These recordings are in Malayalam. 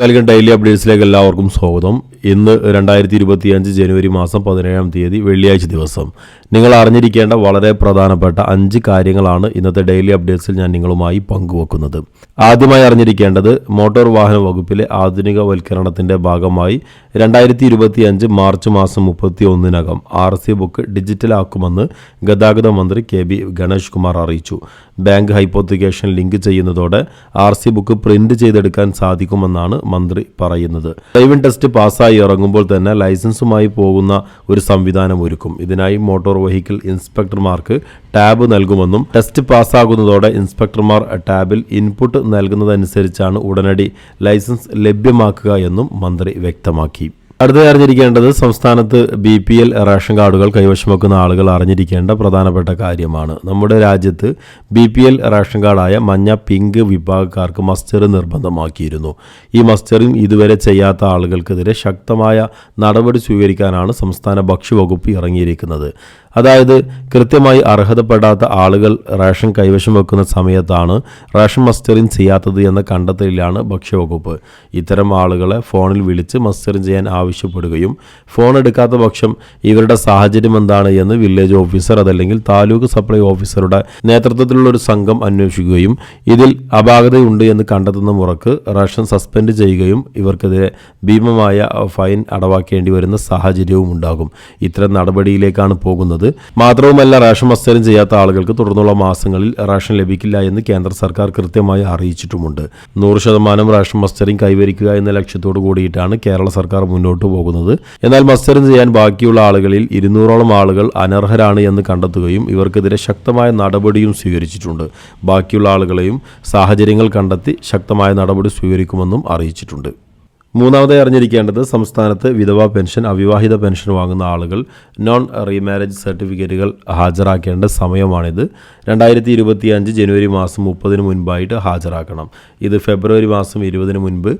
നൽകുന്ന ഡെയിലി അപ്ഡേറ്റ്സിലേക്ക് എല്ലാവർക്കും സ്വാഗതം. ഇന്ന് രണ്ടായിരത്തി ഇരുപത്തിയഞ്ച് ജനുവരി മാസം പതിനേഴാം തീയതി വെള്ളിയാഴ്ച ദിവസം. നിങ്ങൾ അറിഞ്ഞിരിക്കേണ്ട വളരെ പ്രധാനപ്പെട്ട അഞ്ച് കാര്യങ്ങളാണ് ഇന്നത്തെ ഡെയിലി അപ്ഡേറ്റ്സിൽ ഞാൻ നിങ്ങളുമായി പങ്കുവെക്കുന്നത്. ആദ്യമായി അറിഞ്ഞിരിക്കേണ്ടത് മോട്ടോർ വാഹന വകുപ്പിലെ ആധുനികവൽക്കരണത്തിന്റെ ഭാഗമായി രണ്ടായിരത്തി ഇരുപത്തിയഞ്ച് മാർച്ച് മാസം മുപ്പത്തി ഒന്നിനകം ആർ സി ബുക്ക് ഡിജിറ്റലാക്കുമെന്ന് ഗതാഗത മന്ത്രി കെ ബി ഗണേഷ് കുമാർ അറിയിച്ചു. ബാങ്ക് ഹൈപ്പോത്തിക്കേഷൻ ലിങ്ക് ചെയ്യുന്നതോടെ ആർ സി ബുക്ക് പ്രിന്റ് ചെയ്തെടുക്കാൻ സാധിക്കുമെന്നാണ് മന്ത്രി പറയുന്നത്. ഡ്രൈവിംഗ് ടെസ്റ്റ് പാസ്സായി ഇറങ്ങുമ്പോൾ തന്നെ ലൈസൻസുമായി പോകുന്ന ഒരു സംവിധാനം ഒരുക്കും. ഇതിനായി മോട്ടോർ വെഹിക്കിൾ ഇൻസ്പെക്ടർമാർക്ക് ടാബ് നൽകുമെന്നും ടെസ്റ്റ് പാസ്സാകുന്നതോടെ ഇൻസ്പെക്ടർമാർ ടാബിൽ ഇൻപുട്ട് നൽകുന്നതനുസരിച്ചാണ് ഉടനടി ലൈസൻസ് ലഭ്യമാക്കുക എന്നും മന്ത്രി വ്യക്തമാക്കി. അടുത്തത് അറിഞ്ഞിരിക്കേണ്ടത് സംസ്ഥാനത്ത് ബി പി എൽ റേഷൻ കാർഡുകൾ കൈവശം വെക്കുന്ന ആളുകൾ അറിഞ്ഞിരിക്കേണ്ട പ്രധാനപ്പെട്ട കാര്യമാണ്. നമ്മുടെ രാജ്യത്ത് ബി പി എൽ റേഷൻ കാർഡായ മഞ്ഞ പിങ്ക് വിഭാഗക്കാർക്ക് മസ്റ്റർ നിർബന്ധമാക്കിയിരുന്നു. ഈ മസ്റ്ററിംഗ് ഇതുവരെ ചെയ്യാത്ത ആളുകൾക്കെതിരെ ശക്തമായ നടപടി സ്വീകരിക്കാനാണ് സംസ്ഥാന ഭക്ഷ്യവകുപ്പ് ഇറങ്ങിയിരിക്കുന്നത്. അതായത് കൃത്യമായി അർഹതപ്പെടാത്ത ആളുകൾ റേഷൻ കൈവശം വെക്കുന്ന സമയത്താണ് റേഷൻ മസ്റ്ററിംഗ് ചെയ്യാത്തത് എന്ന കണ്ടെത്തലിലാണ് ഭക്ഷ്യവകുപ്പ്. ഇത്തരം ആളുകളെ ഫോണിൽ വിളിച്ച് മസ്റ്ററിംഗ് ചെയ്യാൻ ആവശ്യപ്പെടുകയും ഫോൺ എടുക്കാത്ത പക്ഷം ഇവരുടെ സാഹചര്യം എന്താണ് എന്ന് വില്ലേജ് ഓഫീസർ അതല്ലെങ്കിൽ താലൂക്ക് സപ്ലൈ ഓഫീസറുടെ നേതൃത്വത്തിലുള്ള ഒരു സംഘം അന്വേഷിക്കുകയും ഇതിൽ അപാകതയുണ്ട് എന്ന് കണ്ടെത്തുന്ന മുറക്ക് റേഷൻ സസ്പെൻഡ് ചെയ്യുകയും ഇവർക്കെതിരെ ഭീമമായ ഫൈൻ അടവാക്കേണ്ടി വരുന്ന സാഹചര്യവും ഉണ്ടാകും. ഇത്തരം നടപടിയിലേക്കാണ് പോകുന്നത്. മാത്രവുമല്ല റേഷൻ മത്സരം ചെയ്യാത്ത ആളുകൾക്ക് തുടർന്നുള്ള മാസങ്ങളിൽ റേഷൻ ലഭിക്കില്ല എന്ന് കേന്ദ്ര സർക്കാർ കൃത്യമായി അറിയിച്ചിട്ടുമുണ്ട്. നൂറ് ശതമാനം റേഷൻ മസ്റ്ററിംഗ് കൈവരിക്കുക എന്ന ലക്ഷ്യത്തോടു കൂടിയിട്ടാണ് കേരള സർക്കാർ മുന്നോട്ട് പോകുന്നത് എന്നാൽ മത്സരം ചെയ്യാൻ ബാക്കിയുള്ള ആളുകളിൽ ഇരുന്നൂറോളം ആളുകൾ അനർഹരാണ് എന്ന് കണ്ടെത്തുകയും ഇവർക്കെതിരെ ശക്തമായ നടപടിയും സ്വീകരിച്ചിട്ടുണ്ട്. ബാക്കിയുള്ള ആളുകളെയും സാഹചര്യങ്ങൾ കണ്ടെത്തി ശക്തമായ നടപടി സ്വീകരിക്കുമെന്നും അറിയിച്ചിട്ടുണ്ട്. മൂന്നാമതായി അറിഞ്ഞിരിക്കേണ്ടത് സംസ്ഥാനത്ത് വിധവാ പെൻഷൻ അവിവാഹിത പെൻഷൻ വാങ്ങുന്ന ആളുകൾ നോൺ റീമാരേജ് സർട്ടിഫിക്കറ്റുകൾ ഹാജരാക്കേണ്ട സമയമാണിത്. രണ്ടായിരത്തി ഇരുപത്തി അഞ്ച് ജനുവരി മാസം മുപ്പതിന് മുൻപായിട്ട് ഹാജരാക്കണം. ഇത് ഫെബ്രുവരി മാസം ഇരുപതിന് മുൻപ്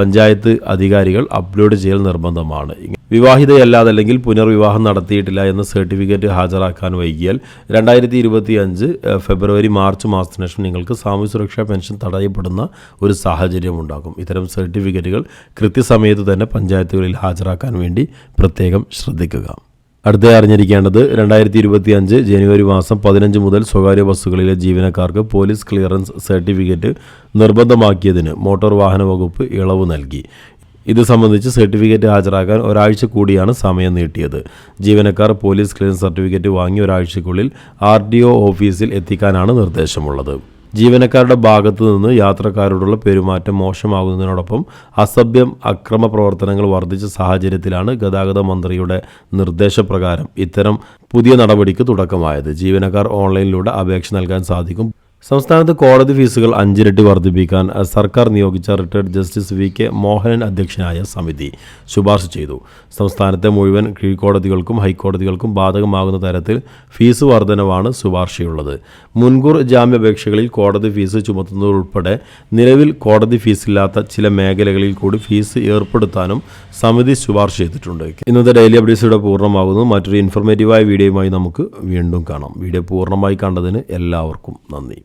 പഞ്ചായത്ത് അധികാരികൾ അപ്ലോഡ് ചെയ്യൽ നിർബന്ധമാണ്. വിവാഹിതയല്ലാതല്ലെങ്കിൽ പുനർവിവാഹം നടത്തിയിട്ടില്ല എന്ന സർട്ടിഫിക്കറ്റ് ഹാജരാക്കാൻ വൈകിയാൽ രണ്ടായിരത്തി ഇരുപത്തി അഞ്ച് ഫെബ്രുവരി മാർച്ച് മാസത്തിന് ശേഷം നിങ്ങൾക്ക് സാമൂഹ്യ സുരക്ഷാ പെൻഷൻ തടയപ്പെടുന്ന ഒരു സാഹചര്യം ഉണ്ടാകും. ഇത്തരം സർട്ടിഫിക്കറ്റുകൾ കൃത്യസമയത്ത് തന്നെ പഞ്ചായത്തുകളിൽ ഹാജരാക്കാൻ വേണ്ടി പ്രത്യേകം ശ്രദ്ധിക്കുക. അടുത്ത അറിഞ്ഞിരിക്കേണ്ടത് രണ്ടായിരത്തി ഇരുപത്തി അഞ്ച് ജനുവരി മാസം പതിനഞ്ച് മുതൽ സ്വകാര്യ ബസ്സുകളിലെ ജീവനക്കാർക്ക് പോലീസ് ക്ലിയറൻസ് സർട്ടിഫിക്കറ്റ് നിർബന്ധമാക്കിയതിന് മോട്ടോർ വാഹന വകുപ്പ് ഇളവ് നൽകി. ഇത് സംബന്ധിച്ച് സർട്ടിഫിക്കറ്റ് ഹാജരാക്കാൻ ഒരാഴ്ച കൂടിയാണ് സമയം നീട്ടിയത്. ജീവനക്കാർ പോലീസ് ക്ലിയറൻസ് സർട്ടിഫിക്കറ്റ് വാങ്ങി ഒരാഴ്ചക്കുള്ളിൽ ആർ ഡി ഒ ഓഫീസിൽ എത്തിക്കാനാണ് നിർദ്ദേശമുള്ളത്. ജീവനക്കാരുടെ ഭാഗത്തു നിന്ന് യാത്രക്കാരോടുള്ള പെരുമാറ്റം മോശമാകുന്നതിനോടൊപ്പം അസഭ്യം അക്രമ പ്രവർത്തനങ്ങൾ വർദ്ധിച്ച സാഹചര്യത്തിലാണ് ഗതാഗത മന്ത്രിയുടെ നിർദ്ദേശപ്രകാരം ഇത്തരം പുതിയ നടപടിക്ക് തുടക്കമായത്. ജീവനക്കാർ ഓൺലൈനിലൂടെ അപേക്ഷ നൽകാൻ സാധിക്കും സംസ്ഥാനത്ത് കോടതി ഫീസുകൾ അഞ്ചിരട്ടി വർദ്ധിപ്പിക്കാൻ സർക്കാർ നിയോഗിച്ച retired justice V K Mohanan അധ്യക്ഷനായ സമിതി ശുപാർശ ചെയ്തു. സംസ്ഥാനത്തെ മുഴുവൻ കീഴ്ക്കോടതികൾക്കും ഹൈക്കോടതികൾക്കും ബാധകമാകുന്ന തരത്തിൽ ഫീസ് വർധനവാണ് ശുപാർശയുള്ളത്. മുൻകൂർ ജാമ്യാപേക്ഷകളിൽ കോടതി ഫീസ് ചുമത്തുന്നതുൾപ്പെടെ നിലവിൽ കോടതി ഫീസില്ലാത്ത ചില മേഖലകളിൽ കൂടി ഫീസ് ഏർപ്പെടുത്താനും സമിതി ശുപാർശ ചെയ്തിട്ടുണ്ട്. ഇന്നത്തെ ഡെയിലി അപ്ഡേറ്റ്സ് ഇവിടെ പൂർണമാകുന്നു. മറ്റൊരു ഇൻഫർമേറ്റീവായ വീഡിയോയുമായി നമുക്ക് വീണ്ടും കാണാം. വീഡിയോ പൂർണമായി കണ്ടതിന് എല്ലാവർക്കും നന്ദി.